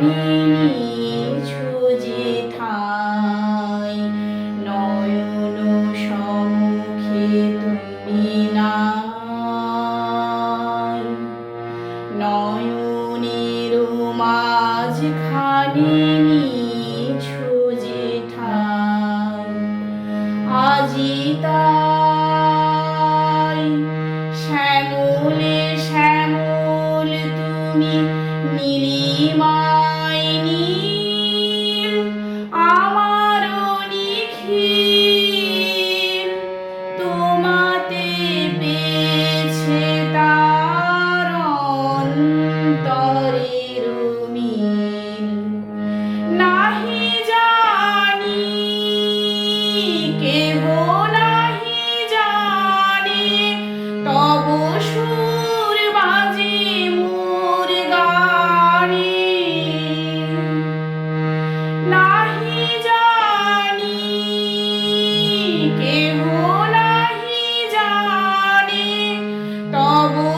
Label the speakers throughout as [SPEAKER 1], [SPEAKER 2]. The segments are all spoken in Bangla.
[SPEAKER 1] খানি ছুজে থাই নয়ন সমুখে তুমি নাই। নয়নের মাঝখানে তুমি নীলিমায় নীল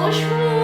[SPEAKER 1] Hoş?